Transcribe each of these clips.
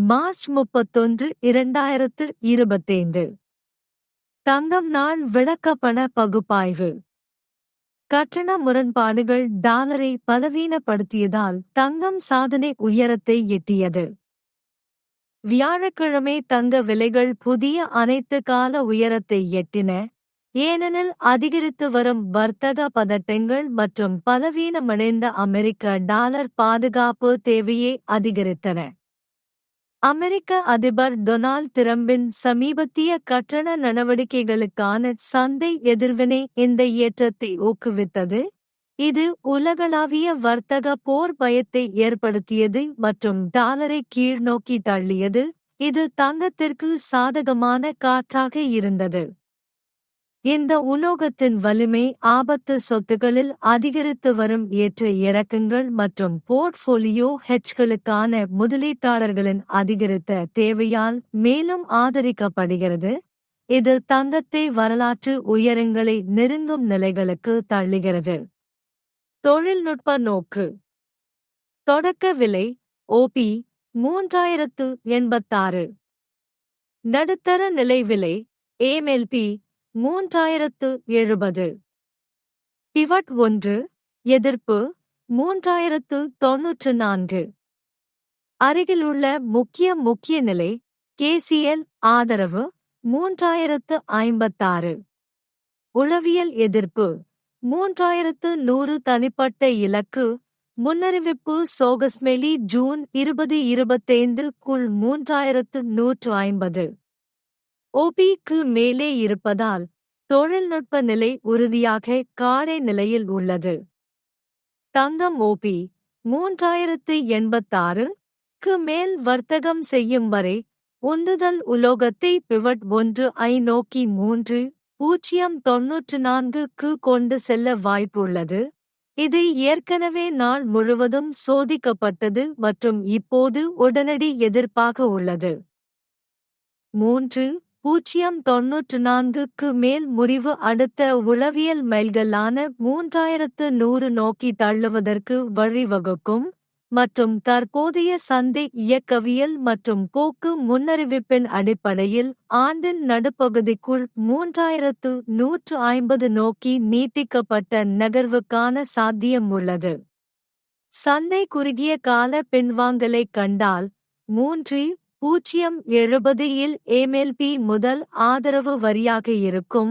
March முப்பத்தொன்று இரண்டாயிரத்து இருபத்தைந்து. தங்கம் நாள் விளக்கப்பண பகுப்பாய்வு. கட்டண முரண்பாடுகள் டாலரை பலவீனப்படுத்தியதால் தங்கம் சாதனை உயரத்தை எட்டியது. வியாழக்கிழமை தங்க விலைகள் புதிய அனைத்து கால உயரத்தை எட்டின. ஏனெனில் அதிகரித்து வரும் வர்த்தக பதட்டங்கள் மற்றும் பலவீனமடைந்த அமெரிக்க டாலர் பாதுகாப்பு தேவையை அதிகரித்தன. அமெரிக்க அதிபர் டொனால்ட் டிரம்பின் சமீபத்திய கட்டண நடவடிக்கைகளுக்கான சந்தை எதிர்வினை இந்த ஏற்றத்தை ஊக்குவித்தது. இது உலகளாவிய வர்த்தக போர் பயத்தை ஏற்படுத்தியது மற்றும் டாலரை கீழ்நோக்கி தள்ளியது. இது தங்கத்திற்கு சாதகமான காற்றாக இருந்தது. இந்த உலோகத்தின் வலிமை ஆபத்து சொத்துகளில் அதிகரித்து வரும் ஏற்ற இறக்கங்கள் மற்றும் போர்ட்ஃபோலியோ ஹெட்ஜ்களுக்கான முதலீட்டாளர்களின் அதிகரித்த தேவையால் மேலும் ஆதரிக்கப்படுகிறது. இது தங்கத்தை வரலாற்று உயரங்களை நெருங்கும் நிலைகளுக்கு தள்ளுகிறது. தொழில்நுட்ப நோக்கு. தொடக்க விலை ஓபி மூன்றாயிரத்து எண்பத்தாறு. நடுத்தர நிலை விலை ஏமெல்பி மூன்றாயிரத்து எழுபது. பிவட் ஒன்று எதிர்ப்பு மூன்றாயிரத்து தொன்னூற்று நான்கு. அருகிலுள்ள முக்கிய முக்கிய நிலை கேசிஎல் ஆதரவு மூன்றாயிரத்து ஐம்பத்தாறு. உளவியல் எதிர்ப்பு மூன்றாயிரத்து நூறு தனிப்பட்ட இலக்கு முன்னறிவிப்பு சோகஸ்மெலி ஜூன் இருபது இருபத்தைந்து குள் மூன்றாயிரத்து நூற்று ஐம்பது. ஓபிக்கு மேலே இருப்பதால் தொழில்நுட்ப நிலை உறுதியாக காலை நிலையில் உள்ளது. தங்கம் ஓபி மூன்றாயிரத்து எண்பத்தாறு க்கு மேல் வர்த்தகம் செய்யும் வரை உந்துதல் உலோகத்தை பிவட் ஒன்று ஐ நோக்கி மூன்று பூஜ்ஜியம் தொன்னூற்று நான்குக்கு கொண்டு செல்ல வாய்ப்புள்ளது. இது ஏற்கனவே நாள் முழுவதும் சோதிக்கப்பட்டது மற்றும் இப்போது உடனடி எதிர்ப்பாக உள்ளது. மூன்று பூஜ்ஜியம் தொன்னூற்று நான்குக்கு மேல் முறிவு அடுத்த உளவியல் மைல்களான மூன்றாயிரத்து நூறு நோக்கி தள்ளுவதற்கு வழிவகுக்கும் மற்றும் தற்போதைய சந்தை இயக்கவியல் மற்றும் போக்கு முன்னறிவிப்பின் அடிப்படையில் ஆண்டின் நடுப்பகுதிக்குள் மூன்றாயிரத்து நூற்று ஐம்பது நோக்கி நீட்டிக்கப்பட்ட நகர்வுக்கான சாத்தியம் உள்ளது. சந்தை குறுகிய கால பின்வாங்கலை கண்டால் மூன்று பூஜ்ஜியம் எழுபது இல் ஏமெல்பி முதல் ஆதரவு வரியாக இருக்கும்.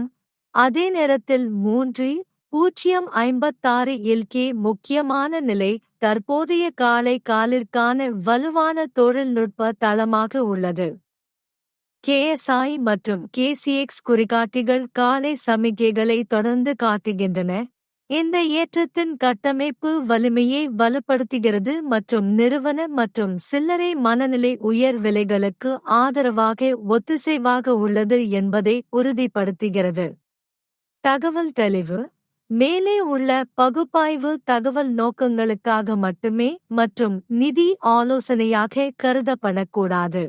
அதே நேரத்தில் மூன்று பூஜ்ஜியம் ஐம்பத்தாறு இல்கே முக்கியமான நிலை தற்போதைய காலை காலிற்கான வலுவான தொழில்நுட்ப தளமாக உள்ளது. கேஎஸ்ஐ மற்றும் கேசிஎக்ஸ் குறிகாட்டிகள் காலை சமிக்கைகளை தொடர்ந்து காட்டுகின்றன. இந்த ஏற்றத்தின் கட்டமைப்பு வலிமையை வலுப்படுத்துகிறது மற்றும் நிறுவன மற்றும் சில்லறை மனநிலை உயர் விலைகளுக்கு ஆதரவாக ஒத்திசைவாக உள்ளது என்பதை உறுதிப்படுத்துகிறது. தகவல் தெளிவு. மேலே உள்ள பகுப்பாய்வு தகவல் நோக்கங்களுக்காக மட்டுமே மற்றும் நிதி ஆலோசனையாக கருதப்படக்கூடாது.